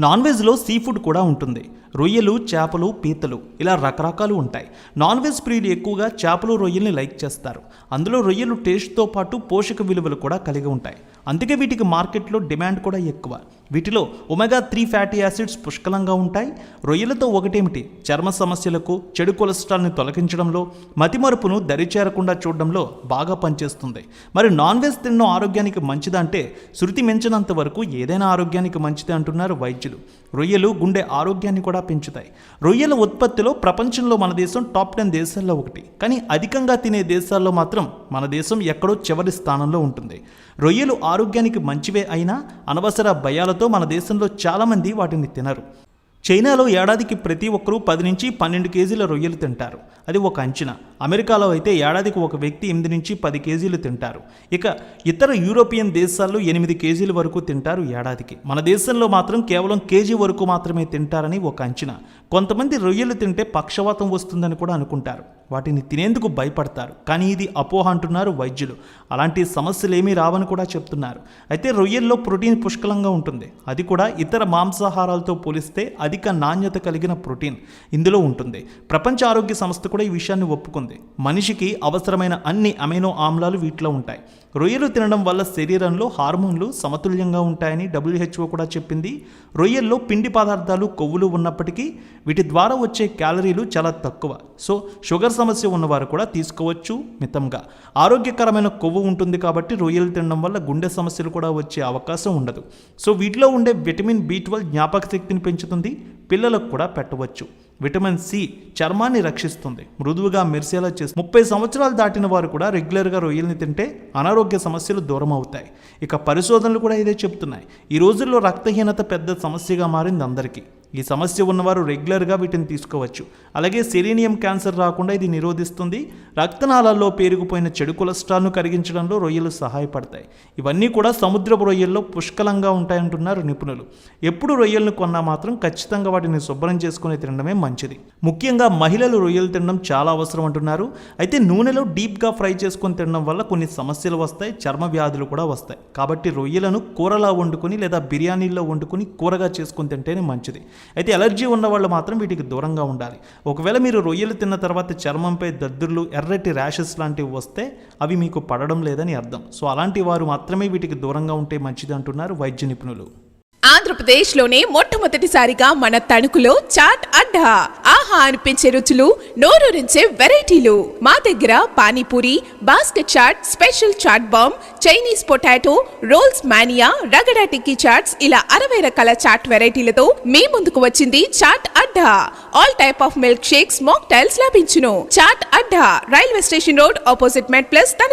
Non వెజ్లో sea food కూడా ఉంటుంది. రొయ్యలు చేపలు పీతలు ఇలా రకరకాలు ఉంటాయి. నాన్ వెజ్ ప్రియులు ఎక్కువగా చేపలు రొయ్యల్ని లైక్ చేస్తారు. అందులో రొయ్యలు టేస్ట్తో పాటు పోషక విలువలు కూడా కలిగి ఉంటాయి. అందుకే వీటికి మార్కెట్లో డిమాండ్ కూడా ఎక్కువ. వీటిలో ఒమెగా త్రీ ఫ్యాటీ యాసిడ్స్ పుష్కలంగా ఉంటాయి. రొయ్యలతో ఒకటేమిటి? చర్మ సమస్యలకు చెడు కొలెస్ట్రాల్ని తొలగించడంలో మతిమరుపును దరిచేరకుండా చూడడంలో బాగా పనిచేస్తుంది. మరి నాన్ వెజ్ తినడం ఆరోగ్యానికి మంచిదంటే శృతి మించినంత వరకు ఏదైనా ఆరోగ్యానికి మంచిది అంటున్నారు వైద్యులు. రొయ్యలు గుండె ఆరోగ్యాన్ని కూడా పెంచుతాయి. రొయ్యల ఉత్పత్తిలో ప్రపంచంలో మన దేశం టాప్ టెన్ దేశాల్లో ఒకటి. కానీ అధికంగా తినే దేశాల్లో మాత్రం మన దేశం ఎక్కడో చివరి స్థానంలో ఉంటుంది. రొయ్యలు ఆరోగ్యానికి మంచివే అయినా అనవసర భయాలతో మన దేశంలో చాలామంది వాటిని తినరు. చైనాలో ఏడాదికి ప్రతి ఒక్కరూ పది నుంచి పన్నెండు కేజీల రొయ్యలు తింటారు. అది ఒక అంచనా. అమెరికాలో అయితే ఏడాదికి ఒక వ్యక్తి ఎనిమిది నుంచి పది కేజీలు తింటారు. ఇక ఇతర యూరోపియన్ దేశాల్లో ఎనిమిది కేజీల వరకు తింటారు ఏడాదికి. మన దేశంలో మాత్రం కేవలం కేజీ వరకు మాత్రమే తింటారని ఒక అంచనా. కొంతమంది రొయ్యలు తింటే పక్షవాతం వస్తుందని కూడా అనుకుంటారు. వాటిని తినేందుకు భయపడతారు. కానీ ఇది అపోహ అంటున్నారు వైద్యులు. అలాంటి సమస్యలు ఏమీ రావని కూడా చెప్తున్నారు. అయితే రొయ్యల్లో ప్రోటీన్ పుష్కలంగా ఉంటుంది. అది కూడా ఇతర మాంసాహారాలతో పోలిస్తే అధిక నాణ్యత కలిగిన ప్రోటీన్ ఇందులో ఉంటుంది. ప్రపంచ ఆరోగ్య సంస్థ కూడా ఈ విషయాన్ని ఒప్పుకుంది. మనిషికి అవసరమైన అన్ని అమైనో ఆమ్లాలు వీటిలో ఉంటాయి. రొయ్యలు తినడం వల్ల శరీరంలో హార్మోన్లు సమతుల్యంగా ఉంటాయని డబ్ల్యూహెచ్ఓ కూడా చెప్పింది. రొయ్యల్లో పిండి పదార్థాలు కొవ్వులు ఉన్నప్పటికీ వీటి ద్వారా వచ్చే క్యాలరీలు చాలా తక్కువ. సో షుగర్ సమస్య ఉన్నవారు కూడా తీసుకోవచ్చు మితంగా. ఆరోగ్యకరమైన కొవ్వు ఉంటుంది కాబట్టి రొయ్యలు తినడం వల్ల గుండె సమస్యలు కూడా వచ్చే అవకాశం ఉండదు. సో వీటిలో ఉండే విటమిన్ బి ట్వెల్వ్ జ్ఞాపక శక్తిని పెంచుతుంది పిల్లలకు కూడా పెట్టవచ్చు. విటమిన్ సి చర్మాన్ని రక్షిస్తుంది. మృదువుగా మెరిసేలా చేస్తుంది. ముప్పై సంవత్సరాలు దాటిన వారు కూడా రెగ్యులర్గా రొయ్యల్ని తింటే అనారోగ్య సమస్యలు దూరం అవుతాయి. ఇక పరిశోధనలు కూడా ఇదే చెప్తున్నాయి. ఈ రోజుల్లో రక్తహీనత పెద్ద సమస్యగా మారింది అందరికీ. ఈ సమస్య ఉన్నవారు రెగ్యులర్గా వీటిని తీసుకోవచ్చు. అలాగే సెలీనియం క్యాన్సర్ రాకుండా ఇది నిరోధిస్తుంది. రక్తనాళాల్లో పేరుకుపోయిన చెడు కొలెస్ట్రాల్ను కరిగించడంలో రొయ్యలు సహాయపడతాయి. ఇవన్నీ కూడా సముద్రపు రొయ్యల్లో పుష్కలంగా ఉంటాయంటున్నారు నిపుణులు. ఎప్పుడు రొయ్యలను కొన్నా మాత్రం ఖచ్చితంగా వాటిని శుభ్రం చేసుకుని తినడమే మంచిది. ముఖ్యంగా మహిళలు రొయ్యలు తినడం చాలా అవసరం అంటున్నారు. అయితే నూనెలో డీప్గా ఫ్రై చేసుకొని తినడం వల్ల కొన్ని సమస్యలు వస్తాయి చర్మ వ్యాధులు కూడా వస్తాయి. కాబట్టి రొయ్యలను కూరలా వండుకొని లేదా బిర్యానీల్లో వండుకొని కూరగా చేసుకొని తింటేనే మంచిది. అయితే ఎలర్జీ ఉన్న వాళ్ళు మాత్రం వీటికి దూరంగా ఉండాలి. ఒకవేళ మీరు రొయ్యలు తిన్న తర్వాత చర్మంపై దద్దుర్లు ఎర్రటి ర్యాషెస్ లాంటివి వస్తే అవి మీకు పడడం లేదని అర్థం. సో అలాంటి వారు మాత్రమే వీటికి దూరంగా ఉంటే మంచిది అంటున్నారు వైద్య నిపుణులు. ఆంధ్రప్రదేశ్లోనే మొట్టమొదటిసారిగా మన తణుకులో చాట్ అడ్డా. ఆహా అనిపించే రుచులు నోరూరించే వెరైటీలు. మా దగ్గర panipuri basket chaat special chaat bomb Chinese potato rolls mania ragda tikki chaats ఇలా అరవై రకాల చాట్ వెరైటీలతో మీ ముందుకు వచ్చింది chaat Adda. All type of milk shakes mock tails లభించును. Chaat Adda railway station road opposite Met Plus Tanuku.